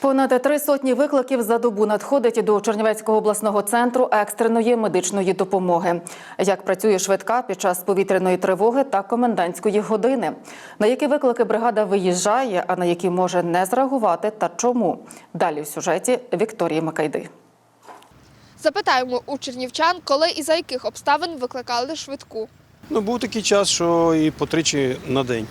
Понад три сотні викликів за добу надходить до Чернівецького обласного центру екстреної медичної допомоги. Як працює швидка під час повітряної тривоги та комендантської години? На які виклики бригада виїжджає, а на які може не зреагувати та чому? Далі в сюжеті Вікторії Макайди. Запитаємо у чернівчан, коли і за яких обставин викликали швидку. Ну, був такий час, що і по тричі на день.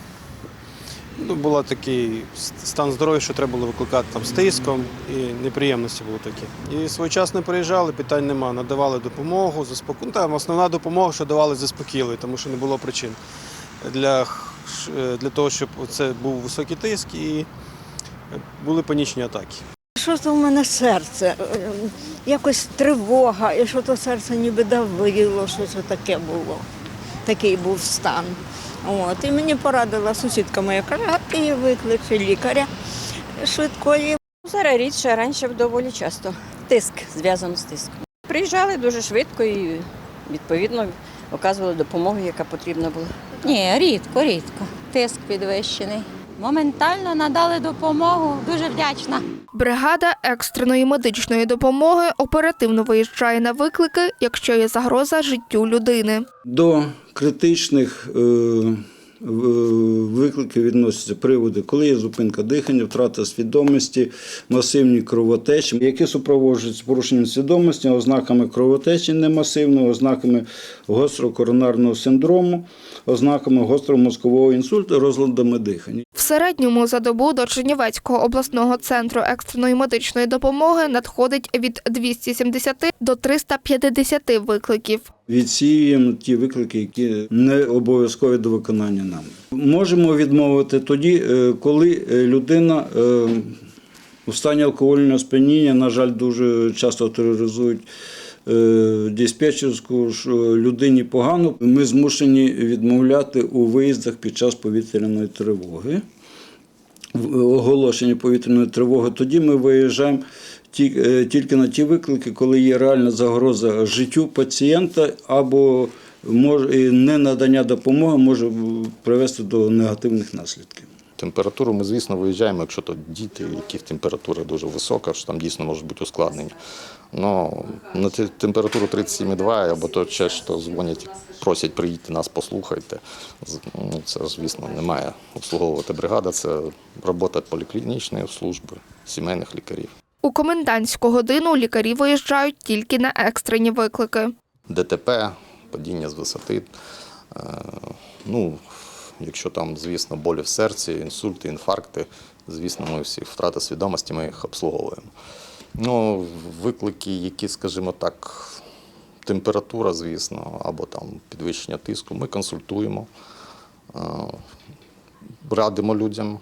Ну, був такий стан здоров'я, що треба було викликати там з тиском, і неприємності були такі. І своєчасно приїжджали, питань нема. Надавали допомогу, заспоко... ну, там основна допомога, що давали заспокійливо, тому що не було причин для, е, для того, щоб це був високий тиск і були панічні атаки. Що то в мене серце? Е, Якось тривога, і що то серце ніби давило, що це таке було. Такий був стан. От. І мені порадила сусідка моя каже, а ти викличе лікаря швидкої. Зараз рідше, раніше доволі часто. Тиск зв'язано з тиском. Приїжджали дуже швидко і відповідно оказували допомогу, яка потрібна була. Ні, рідко, рідко. Тиск підвищений. Моментально надали допомогу. Дуже вдячна. Бригада екстреної медичної допомоги оперативно виїжджає на виклики, якщо є загроза життю людини. До критичних е, в- викликів відносяться приводи, коли є зупинка дихання, втрата свідомості, масивні кровотечі, які супроводжуються порушенням свідомості, ознаками кровотечі немасивної, ознаками гострокоронарного синдрому, ознаками гостромозкового інсульту, розладами дихання. В середньому за добу до Чернівецького обласного центру екстреної медичної допомоги надходить від 270 до 350 викликів. Відсіюємо ті виклики, які не обов'язкові до виконання нами. Можемо відмовити тоді, е, коли е, людина е, у стані алкогольного сп'яніння, на жаль, дуже часто тероризують е, диспетчерську, людині погано. Ми змушені відмовляти у виїздах під час повітряної тривоги оголошення повітряної тривоги, тоді ми виїжджаємо е, тільки на ті виклики, коли є реальна загроза життю пацієнта або може, і ненадання допомоги може е, привести до негативних наслідків. Температуру ми, звісно, виїжджаємо, якщо то діти, яких температура дуже висока, що там дійсно можуть бути ускладнення. Ну, на те- температуру 37,2, або то ще що дзвонять, просять приїдьте нас, послухайте. Ну, це, звісно, не має обслуговувати бригада, це робота поліклінічної служби, сімейних лікарів. У комендантську годину лікарі виїжджають тільки на екстрені виклики. ДТП, падіння з висоти. Е, Ну, якщо там, звісно, болі в серці, інсульти, інфаркти, звісно, ми всі втрата свідомості, ми їх обслуговуємо. Ну, виклики, які, скажімо так, температура, звісно, або там підвищення тиску, ми консультуємо, е, радимо людям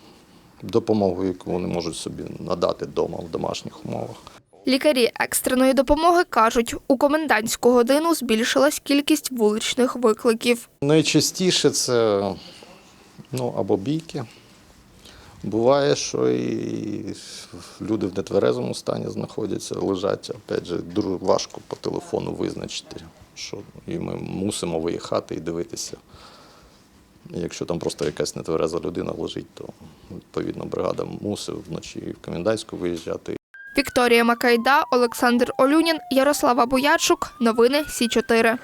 допомогу, яку вони можуть собі надати вдома в домашніх умовах. Лікарі екстреної допомоги кажуть, у комендантську годину збільшилась кількість вуличних викликів. Найчастіше це ну, або бійки. Буває, що і люди в нетверезому стані знаходяться, лежать. Опять же, дуже важко по телефону визначити, що і ми мусимо виїхати і дивитися. Якщо там просто якась нетвереза людина лежить, то відповідно бригада мусить вночі в комендантську виїжджати. Вікторія Макайда, Олександр Олюнін, Ярослава Боячук. Новини Сі 4